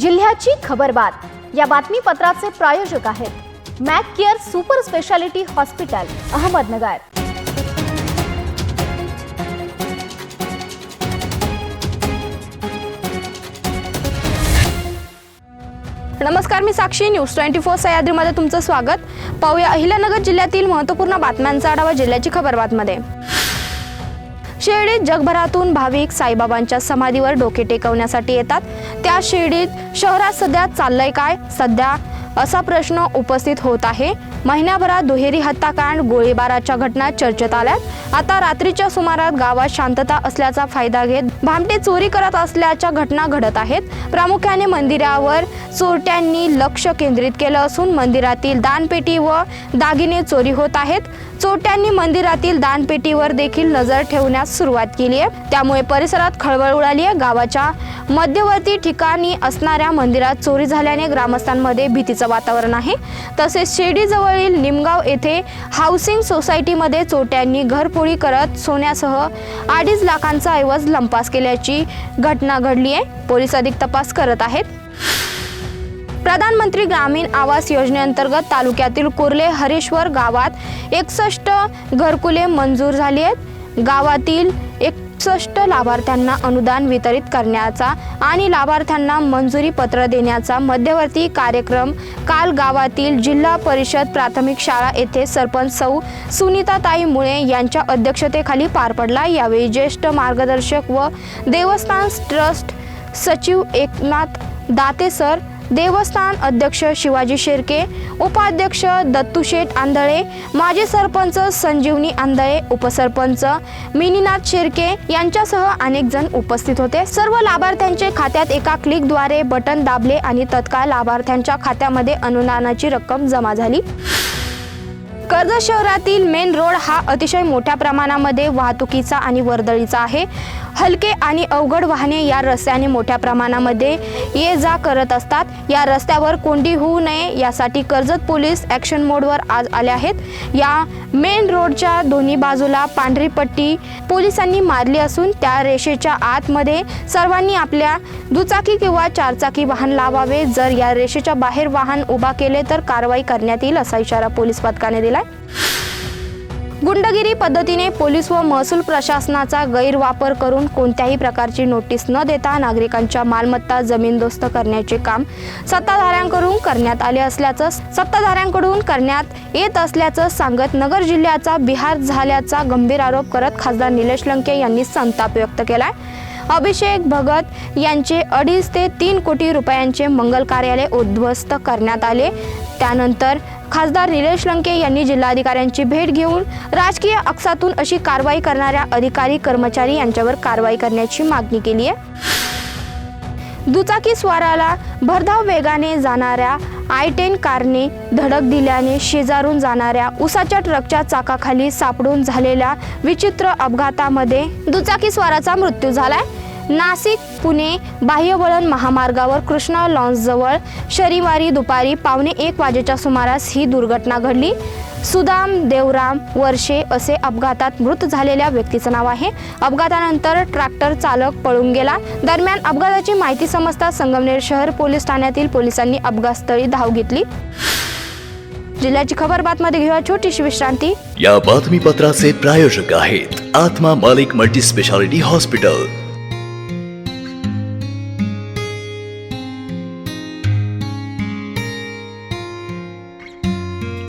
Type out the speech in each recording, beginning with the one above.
जिल्ह्याची खबरबात या बातमीपत्राचे प्रायोजक आहेत Mac Care super speciality hospital Ahmednagar. नमस्कार मी साक्षी. न्यूज ट्वेंटी फोर सह्याद्रीमध्ये तुमचं स्वागत. पाहूया अहिल्यानगर जिल्ह्यातील महत्त्वपूर्ण बातम्यांचा आढावा जिल्ह्याची खबरबातमध्ये शिर्डीत जगभरातून भाविक साईबाबांच्या समाधीवर डोके टेकवण्यासाठी येतात. त्या शिर्डीत शहरात सध्या चाललंय काय? सध्या असा प्रश्न उपस्थित होत आहे. महिन्याभरात दुहेरी हत्याकांड गोळीबाराच्या घटना चर्चेत आल्यात. आता रात्रीच्या सुमारात गावात शांतता असल्याचा फायदा घेत भामटे चोरी करत असल्याच्या घटना घडत आहेत. प्रामुख्याने मंदिरावर चोरट्यांनी लक्ष केंद्रित केलं असून मंदिरातील दानपेटी व दागिने चोरी होत आहेत. चोरट्यांनी मंदिरातील दानपेटीवर देखील नजर ठेवण्यास सुरुवात केली आहे. त्यामुळे परिसरात खळबळ उडाली आहे. गावाच्या मध्यवर्ती ठिकाणी असणाऱ्या मंदिरात चोरी झाल्याने ग्रामस्थांमध्ये भीतीचं वातावरण आहे. तसेच शिर्डीजवळील निमगाव येथे हाऊसिंग सोसायटीमध्ये चोरट्यांनी घरफोडी करत सोन्यासह अडीच लाखांचा ऐवज लंपास केल्याची घटना घडली आहे. पोलीस अधिक तपास करत आहेत. प्रधानमंत्री ग्रामीण आवास योजनेअंतर्गत तालुक्यातील कुर्ले हरेश्वर गावात एकसष्ट घरकुले मंजूर झाली आहेत. गावातील एकसष्ट लाभार्थ्यांना अनुदान वितरित करण्याचा आणि लाभार्थ्यांना मंजुरी पत्र देण्याचा मध्यवर्ती कार्यक्रम काल गावातील जिल्हा परिषद प्राथमिक शाळा येथे सरपंच सौ सुनीताताई मुळे यांच्या अध्यक्षतेखाली पार पडला. यावेळी ज्येष्ठ मार्गदर्शक व देवस्थान ट्रस्ट सचिव एकनाथ दाते सर देवस्थान अध्यक्ष शिवाजी शेर्के उपाध्यक्ष दत्तूशेठ आंधळे माजी सरपंच संजीवनी आंधळे उपसरपंच मिनीनाथ शेर्के यांच्यासह अनेक जण उपस्थित होते. सर्व लाभार्थ्यांचे खात्यात एका क्लिकद्वारे बटन दाबले आणि तत्काळ लाभार्थ्यांच्या खात्यामध्ये अनुदानाची रक्कम जमा झाली. कर्जत शहरातील मेन रोड हा अतिशय मोठ्या प्रमाणामध्ये वाहतुकीचा आणि वर्दळीचा आहे. हलके आणि अवघड वाहने या रस्त्याने मोठ्या प्रमाणामध्ये ये जा करत असतात. या रस्त्यावर कोंडी होऊ नये. यासाठी कर्जत पोलीस ॲक्शन मोडवर आज आले आहेत. या मेन रोडच्या दोन्ही बाजूला पांढरी पट्टी पोलिसांनी मारली असून त्या रेषेच्या आतमध्ये सर्वांनी आपल्या दुचाकी किंवा चारचाकी वाहन लावावे. जर या रेषेच्या बाहेर वाहन उभा केले तर कारवाई करण्यात येईल असा इशारा पोलीस पथकाने दिलाय. गुंडगिरी पद्धतीने पोलीस व महसूल प्रशासनाचा गैरवापर करून कोणत्याही प्रकारची नोटीस न देता नागरिकांच्या मालमत्ता जमीनदोस्त करण्याचे काम सत्ताधाऱ्यांकडून करण्यात आले असल्याचं सत्ताधाऱ्यांकडून करण्यात येत असल्याचं सांगत नगर जिल्ह्याचा बिहार झाल्याचा गंभीर आरोप करत खासदार निलेश लंके यांनी संताप व्यक्त केलाय. अभिषेक भगत यांचे अडीच ते तीन कोटी रुपयांचे मंगल कार्यालय उद्ध्वस्त करण्यात आले. त्यानंतर खासदार निलेश लंके यांनी जिल्हाधिकाऱ्यांची भेट घेऊन राजकीय अक्षातून अशी कारवाई करणाऱ्या अधिकारी कर्मचारी यांच्यावर कारवाई करण्याची मागणी केली आहे. दुचाकी स्वाराला भरधाव वेगाने जाणाऱ्या आय टेन कारने धडक दिल्याने शेजारून जाणाऱ्या उसाच्या ट्रकच्या चाकाखाली सापडून झालेल्या विचित्र अपघातामध्ये दुचाकी स्वाराचा मृत्यू झालाय. नाशिक पुणे बाह्यवळण महामार्गावर कृष्णा लॉन्सजवळ शनिवारी दुपारी पावणे एक वाजेच्या सुमारास ही दुर्घटना घडली. सुदाम देवराम वर्षे असे अपघातात मृत झालेल्या व्यक्तीचं नाव आहे. अपघातानंतर ट्रॅक्टर चालक पळून गेला. दरम्यान अपघाताची माहिती समजता संगमनेर शहर पोलीस ठाण्यातील पोलिसांनी अपघातस्थळी धाव घेतली. जिल्ह्याची खबर बातमध्ये घेऊया. छोटीशी विश्रांती. या बातमीपत्राचे प्रायोजक आहेत आत्मा मालिक मल्टी स्पेशालिटी हॉस्पिटल.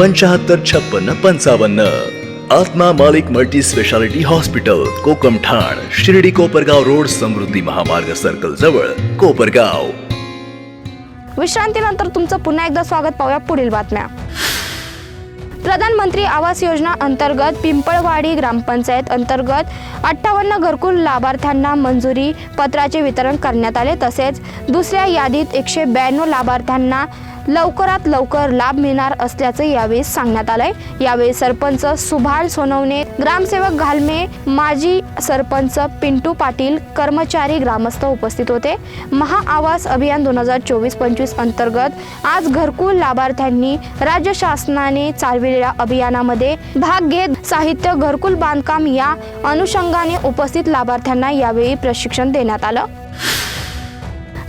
पंचाहत्तर छप्पन्न पंचावन्न. आत्मा मालिक मल्टी स्पेशालिटी हॉस्पिटल कोकम ठाण शिर्डी कोपरगाव रोड समृद्धी महामार्ग सर्कल जवळ कोपरगाव. विश्रांतीनंतर तुमचं पुन्हा एकदा स्वागत पाहूया पुढील बातम्या. प्रधानमंत्री आवास योजना अंतर्गत पिंपळवाडी ग्रामपंचायत अंतर्गत अठ्ठावन्न घरकुल लाभार्थ्यांना मंजुरी पत्राचे वितरण करण्यात आले तसेच दुसऱ्या यादीत एकशे ब्याण्णव लाभार्थ्यांना लवकरात लवकर लाभ मिळणार असल्याचं यावेळी सांगण्यात आलंय. यावेळी सरपंच सुभाष सोनवणे ग्रामसेवक घालमे माजी सरपंच पिंटू पाटील कर्मचारी ग्रामस्थ उपस्थित होते. महाआवास अभियान दोन हजार चोवीस पंचवीस अंतर्गत आज घरकुल लाभार्थ्यांनी राज्य शासनाने चालविलेल्या अभियानामध्ये भाग घेत साहित्य घरकुल बांधकाम या अनुषंगाने उपस्थित लाभार्थ्यांना यावेळी प्रशिक्षण देण्यात आलं.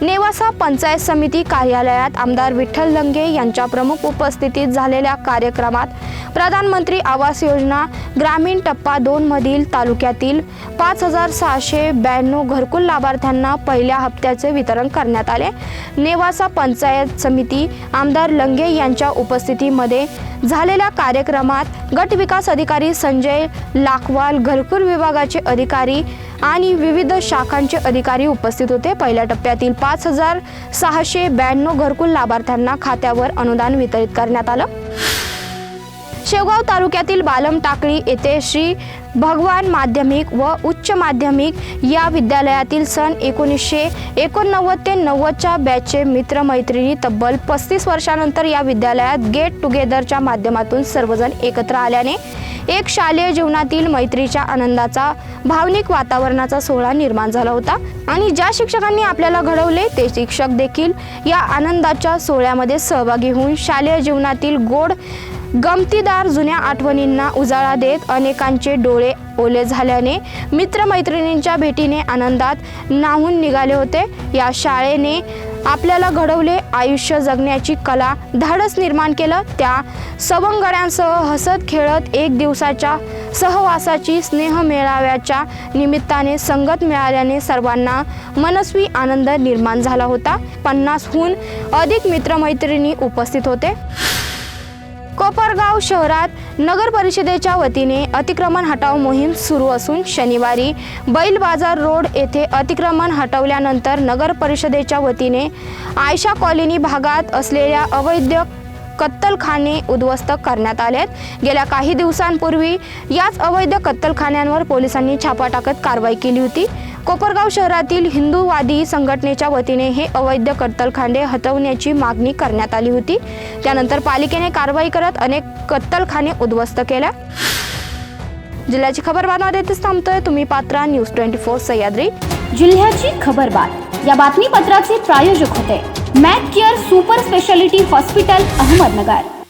नेवासा पंचायत समिती कार्यालयात आमदार विठ्ठल लंगे यांच्या प्रमुख उपस्थितीत झालेल्या कार्यक्रमात प्रधानमंत्री आवास योजना ग्रामीण टप्पा दोन मधील तालुक्यातील पाच हजार सहाशे ब्याण्णव घरकुल लाभार्थ्यांना पहिल्या हप्त्याचे वितरण करण्यात आले. नेवासा पंचायत समिती आमदार लंगे यांच्या उपस्थितीमध्ये झालेल्या कार्यक्रमात गट विकास अधिकारी संजय लाखवाल घरकुल विभागाचे अधिकारी आणि विविध शाखांचे अधिकारी उपस्थित होते. पहिल्या टप्प्यातील पाच हजार सहाशे ब्याण्णव घरकुल लाभार्थ्यांना खात्यावर अनुदान वितरित करण्यात आलं. शेवगाव तालुक्यातील बालम टाकळी येथे श्री भगवान माध्यमिक व उच्च माध्यमिक या विद्यालयातील सन एकोणीसशे एकोणनव्वद ते नव्वदच्या बॅचचे मित्रमैत्रिणी तब्बल पस्तीस वर्षानंतर या विद्यालयात गेट टुगेदरच्या माध्यमातून सर्वजण एकत्र आल्याने एक शालेय जीवनातील मैत्रीच्या आनंदाचा भावनिक वातावरणाचा सोहळा निर्माण झाला होता आणि ज्या शिक्षकांनी आपल्याला घडवले ते शिक्षक देखील या आनंदाच्या सोहळ्यामध्ये सहभागी होऊन शालेय जीवनातील गोड गमतीदार जुन्या आठवणींना उजाळा देत अनेकांचे डोळे ओले झाल्याने मित्रमैत्रिणींच्या भेटीने आनंदात नाहून निघाले होते. या शाळेने आपल्याला घडवले आयुष्य जगण्याची कला. धाडस निर्माण केलं. त्या सवंगड्यांसह हसत खेळत एक दिवसाच्या सहवासाची स्नेह मेळाव्याच्या निमित्ताने संगत मिळाल्याने सर्वांना मनस्वी आनंद निर्माण झाला होता. पन्नासहून अधिक मित्रमैत्रिणी उपस्थित होते. कोपरगाव शहरात नगर परिषदेच्या वतीने अतिक्रमण हटाव मोहीम सुरू असून शनिवारी बैल बाजार रोड येथे अतिक्रमण हटवल्यानंतर नगर परिषदेच्या वतीने आयशा कॉलनी भागात असलेल्या अवैध कत्तलखाने उद्ध्वस्त करण्यात आलेत. गेल्या काही दिवसांपूर्वी याच अवैध कत्तलखान्यांवर पोलिसांनी छापा टाकत कारवाई केली होती. कोपरगाव शहरातील हिंदूवादी संघटनेच्या वतीने हे अवैध कत्तलखाने हटवण्याची मागणी करण्यात आली होती. त्यानंतर पालिकेने कारवाई करत अनेक कत्तलखाने उद्ध्वस्त केल्या. जिल्ह्याची खबर बातम्या देतेच थांबतोय. तुम्ही पात्रा न्यूज ट्वेंटी फोर सह्याद्री. जिल्ह्याची खबरबात या बातमीपत्राचे प्रायोजक होते. Mac Care super speciality hospital Ahmednagar.